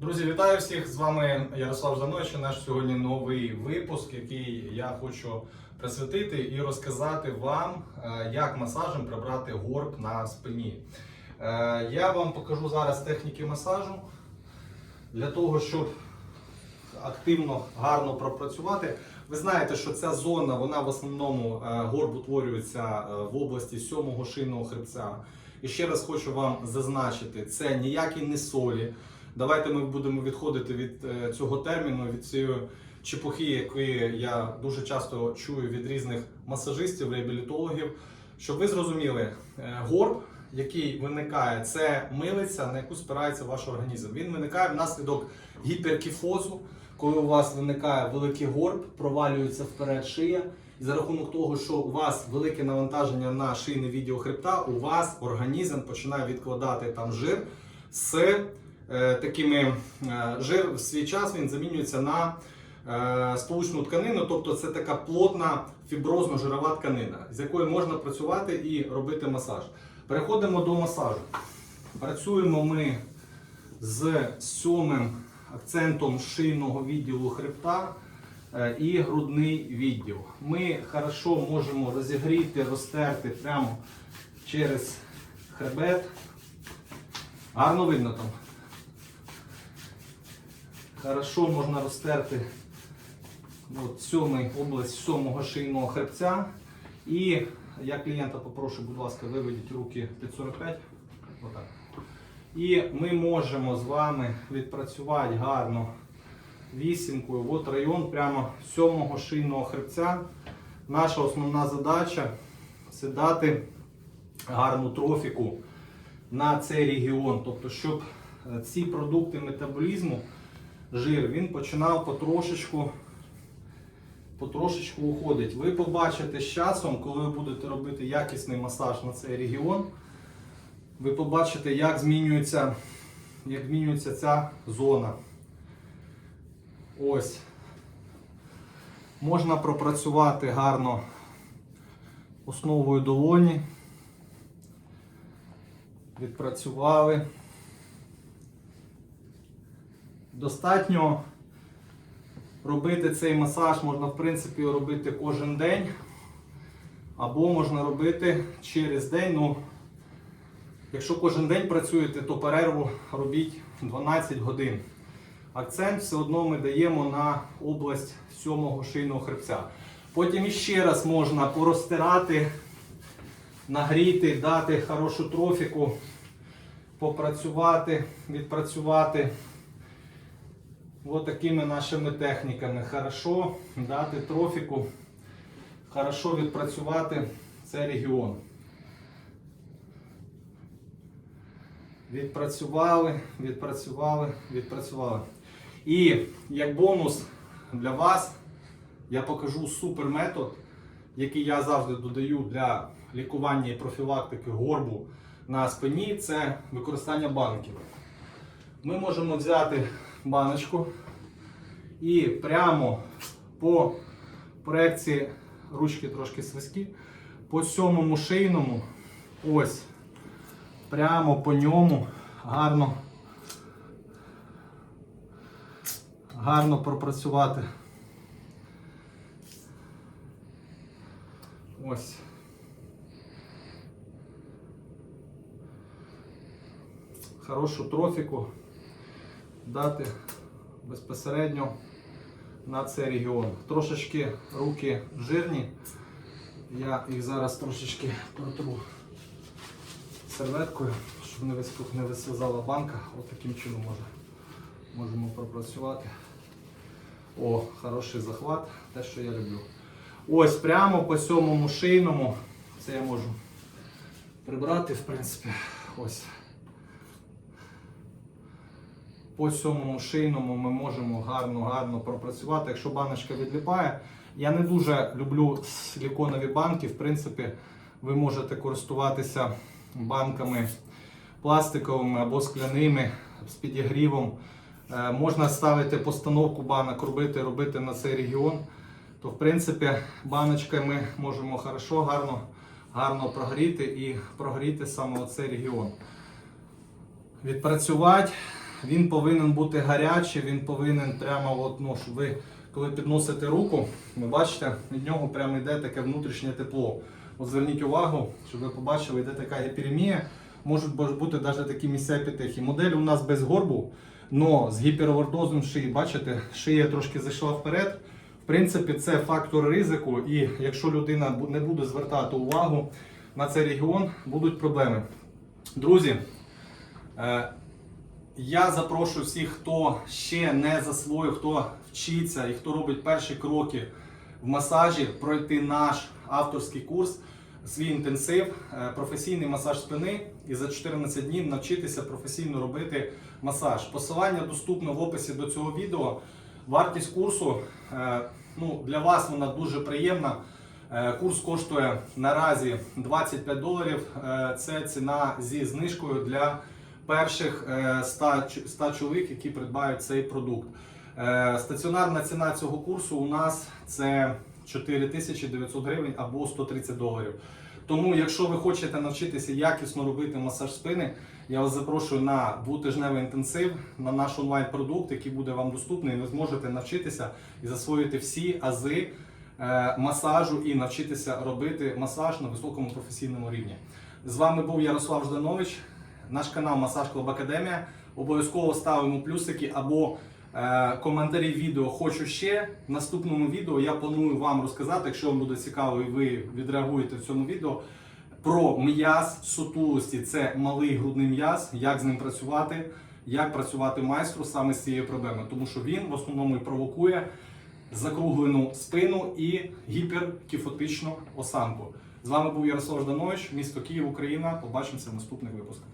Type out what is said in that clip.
Друзі, вітаю всіх! З вами Ярослав Жданович. Наш сьогодні новий випуск, який я хочу присвятити і розказати вам, е, як масажем прибрати горб на спині. Е, Я вам покажу зараз техніки масажу для того, щоб активно, гарно пропрацювати. Ви знаєте, що ця зона, вона в основному е, горб утворюється в області сьомого шийного хребця. І ще раз хочу вам зазначити, це ніякі не солі. Давайте ми будемо відходити від е, цього терміну, від цієї чепухи, яку я дуже часто чую від різних масажистів, реабілітологів. Щоб ви зрозуміли, е, горб, який виникає, це милиця, на яку спирається ваш організм. Він виникає внаслідок гіперкіфозу, коли у вас виникає великий горб, провалюється вперед шия. І за рахунок того, що у вас велике навантаження на шийне відділ хребта, у вас організм починає відкладати там жир з такими е, жир в свій час він замінюється на е, сполучну тканину, тобто це така плотна фіброзно-жирова тканина, з якою можна працювати і робити масаж. Переходимо до масажу. Працюємо ми з сьомим акцентом шийного відділу хребта е, і грудний відділ. Ми хорошо можемо розігріти, розтерти прямо через хребет. Гарно видно там. Хорошо можна розтерти от, сьомий, область сьомого шийного хребця. І я клієнта попрошу, будь ласка, виведіть руки під 45. Отак. І ми можемо з вами відпрацювати гарно вісімкою. От район прямо сьомого шийного хребця. Наша основна задача це дати гарну трофіку на цей регіон. Тобто, щоб е, ці продукти метаболізму, жир, він починав потрошечку, потрошечку уходити. Ви побачите з часом, коли ви будете робити якісний масаж на цей регіон, ви побачите, як змінюється, як змінюється ця зона. Ось. Можна пропрацювати гарно основою долоні. Відпрацювали. Достатньо робити цей масаж можна, в принципі, робити кожен день. Або можна робити через день. Ну, якщо кожен день працюєте, то перерву робіть 12 годин. Акцент все одно ми даємо на область сьомого шийного хребця. Потім іще раз можна порозтирати, нагріти, дати хорошу трофіку, попрацювати, відпрацювати. Ось такими нашими техніками. Хорошо дати трофіку, хорошо відпрацювати цей регіон. Відпрацювали, відпрацювали, відпрацювали. І як бонус для вас я покажу суперметод, який я завжди додаю для лікування і профілактики горбу на спині. Це використання банків. Ми можемо взяти баночку і прямо по проекції ручки трошки свиські, по сьомому шийному, ось, прямо по ньому гарно, гарно пропрацювати. Ось. Хорошу трофіку дати безпосередньо на цей регіон. Трошечки руки жирні. Я їх зараз трошечки протру серветкою, щоб не вис- не висвизала банка. Ось таким чином може, можемо пропрацювати. О, хороший захват, те, що я люблю. Ось прямо по сьомому шийному. Це я можу прибрати, в принципі. Ось. По сьомому шийному ми можемо гарно-гарно пропрацювати. Якщо баночка відліпає, я не дуже люблю силіконові банки. В принципі, ви можете користуватися банками пластиковими або скляними з підігрівом. Е, Можна ставити постановку банок, робити, робити на цей регіон. То, в принципі, баночками ми можемо хорошо, гарно, гарно прогріти і прогріти саме оцей регіон. Відпрацювати, він повинен бути гарячий, він повинен прямо, от, ну, щоб ви коли підносите руку, ви бачите, від нього прямо йде таке внутрішнє тепло. От зверніть увагу, щоб ви побачили, йде така гіперемія. Можуть бути навіть такі місця епітехії. Модель у нас без горбу, але з гіперовардозом шиї, бачите, шия трошки зайшла вперед. В принципі, це фактор ризику, і якщо людина не буде звертати увагу на цей регіон, будуть проблеми. Друзі, е, я запрошую всіх, хто ще не засвоїв, хто вчиться і хто робить перші кроки в масажі, пройти наш авторський курс, свій інтенсив, е, професійний масаж спини і за 14 днів навчитися професійно робити масаж. Посилання доступно в описі до цього відео. Вартість курсу е, ну, для вас вона дуже приємна. Е, Курс коштує наразі 25 доларів. Це ціна зі знижкою для перших е, 100, 100 чоловік, які придбають цей продукт. Е, Стаціонарна ціна цього курсу у нас це 4900 гривень або 130 доларів. Тому, якщо ви хочете навчитися якісно робити масаж спини, я вас запрошую на двотижневий інтенсив на наш онлайн-продукт, який буде вам доступний. Ви зможете навчитися і засвоїти всі ази е, масажу і навчитися робити масаж на високому професійному рівні. З вами був Ярослав Жданович, наш канал Масаж Клуб Академія. Обов'язково ставимо плюсики або е, коментарі відео хочу ще. В наступному відео я планую вам розказати, якщо вам буде цікаво і ви відреагуєте в цьому відео. Про м'яз сутулості це малий грудний м'яз, як з ним працювати, як працювати майстру саме з цією проблемою, тому що він в основному і провокує закруглену спину і гіперкіфотичну осанку. З вами був Ярослав Жданович, місто Київ, Україна. Побачимося в наступних випусках.